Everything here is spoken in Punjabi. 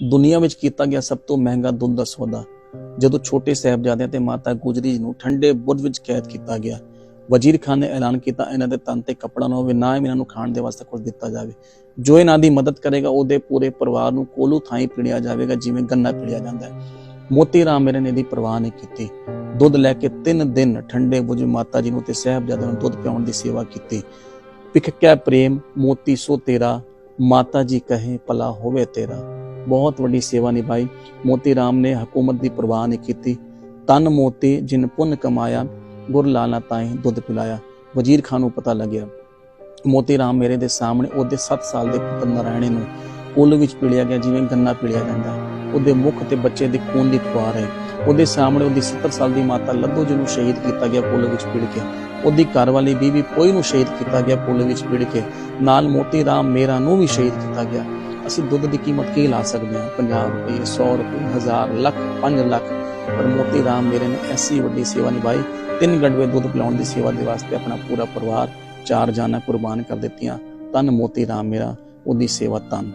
ਦੁਨੀਆ ਵਿੱਚ ਕੀਤਾ ਗਿਆ ਸਭ ਤੋਂ ਮਹਿੰਗਾ ਦੁੱਧ ਦਾ ਸੌਦਾ, ਜਦੋਂ ਛੋਟੇ ਸਾਹਿਬਜ਼ਾਦਿਆਂ ਤੇ ਮਾਤਾ ਗੁਜਰੀ ਜੀ ਨੂੰ ਠੰਡੇ ਬੁਰਜ ਵਿੱਚ ਕੈਦ ਕੀਤਾ ਗਿਆ। ਵਜ਼ੀਰ ਖਾਨ ਨੇ ਐਲਾਨ ਕੀਤਾ, ਇਹਨਾਂ ਦੇ ਤਨ ਤੇ ਕੱਪੜਾ ਨਾ ਹੋਵੇ, ਨਾ ਹੀ ਇਹਨਾਂ ਨੂੰ ਖਾਣ ਦੇ ਵਾਸਤੇ ਕੁਝ ਦਿੱਤਾ ਜਾਵੇ। ਜੋ ਇਹਨਾਂ ਦੀ ਮਦਦ ਕਰੇਗਾ, ਉਹਦੇ ਪੂਰੇ ਪਰਿਵਾਰ ਨੂੰ ਕੋਲੂ ਥਾਈ ਪੀੜਿਆ ਜਾਵੇਗਾ, ਜਿਵੇਂ ਗੰਨਾ ਪੀੜਿਆ ਜਾਂਦਾ ਹੈ। ਮੋਤੀ ਰਾਮ ਮੇਰੇ ਨੇ ਦੀ ਪਰਵਾਹ ਨਹੀਂ ਕੀਤੀ। ਦੁੱਧ ਲੈ ਕੇ 3 ਦਿਨ ਠੰਡੇ ਬੁਰਜ ਮਾਤਾ ਜੀ ਨੂੰ ਤੇ ਸਾਹਿਬਜ਼ਾਦਿਆਂ ਨੂੰ ਦੁੱਧ ਪਿਆਉਣ ਦੀ ਸੇਵਾ ਕੀਤੀ। ਵਿਖਕਿਆ ਪ੍ਰੇਮ, ਮੋਤੀ ਸੋ ਤੇਰਾ, ਮਾਤਾ ਜੀ ਕਹੇ ਭਲਾ ਹੋਵੇ ਤੇਰਾ। ਬਹੁਤ ਵੱਡੀ ਸੇਵਾ ਨਿਭਾਈ। ਮੋਤੀ ਰਾਮ ਨੇ ਹਕੂਮਤ ਦੀ ਪਰਵਾਹ ਨਹੀਂ ਕੀਤੀ। ਤਨ ਮੋਤੀ ਜਿਨ ਪੁੰਨ ਕਮਾਇਆ, ਗੁਰ ਲਾਲਾ ਤਾਈ ਦੁੱਧ ਪਿਲਾਇਆ। ਵਜ਼ੀਰ ਖਾਨ ਨੂੰ ਪਤਾ ਲੱਗਿਆ, ਮੋਤੀ ਰਾਮ ਮੇਰੇ ਦੇ ਸਾਹਮਣੇ ਉਹਦੇ 7 ਸਾਲ ਦੇ ਪੁੱਤਰ ਨਾਰਾਇਣੇ ਨੂੰ ਕੁੱਲ ਵਿੱਚ ਪਿਲਿਆ ਗਿਆ, ਜਿਵੇਂ ਗੰਨਾ ਪਿਲਿਆ ਜਾਂਦਾ। ਉਹਦੇ ਮੁਖ ਤੇ ਬੱਚੇ ਦੇ ਖੂਨ ਦੀ ਫੁਆਰ ਹੈ। ਉਹਦੇ ਸਾਹਮਣੇ ਉਹਦੀ 70 ਸਾਲ ਦੀ ਮਾਤਾ ਲੱਧੂ ਜੀ ਨੂੰ ਸ਼ਹੀਦ ਕੀਤਾ ਗਿਆ, ਕੁੱਲ ਵਿੱਚ ਪਿੜ ਕੇ। ਉਹਦੀ ਘਰ ਵਾਲੀ ਬੀਵੀ ਪੋਈ ਨੂੰ ਸ਼ਹੀਦ ਕੀਤਾ ਗਿਆ, ਕੁੱਲ ਵਿੱਚ ਪਿੜ ਕੇ। ਨਾਲ ਮੋਤੀ ਰਾਮ ਮੇਰਾ ਨੂੰ ਵੀ ਸ਼ਹੀਦ ਕੀਤਾ ਗਿਆ। ਅਸੀਂ ਦੁੱਧ ਦੀ ਕੀਮਤ ਕੀ ਲਾ ਸਕਦੇ ਹਾਂ? 50 ਰੁਪਏ 100 ਰੁਪਏ 1000 ਲੱਖ 5 ਲੱਖ। ਪਰ ਮੋਤੀ ਰਾਮ ਮੇਰੇ ਨੇ ਐਸੀ ਵੱਡੀ ਸੇਵਾ ਨਿਭਾਈ। ਤਿੰਨ ਗੰਡਵੇ ਦੁੱਧ ਪਿਲਾਉਣ ਦੀ ਸੇਵਾ ਦੇ ਵਾਸਤੇ ਆਪਣਾ ਪੂਰਾ ਪਰਿਵਾਰ, ਚਾਰ ਜਾਨਾਂ ਕੁਰਬਾਨ ਕਰ ਦਿੱਤੀਆਂ। ਤਨ ਮੋਤੀ ਰਾਮ ਮੇਰਾ, ਉਹਦੀ ਸੇਵਾ ਤਨ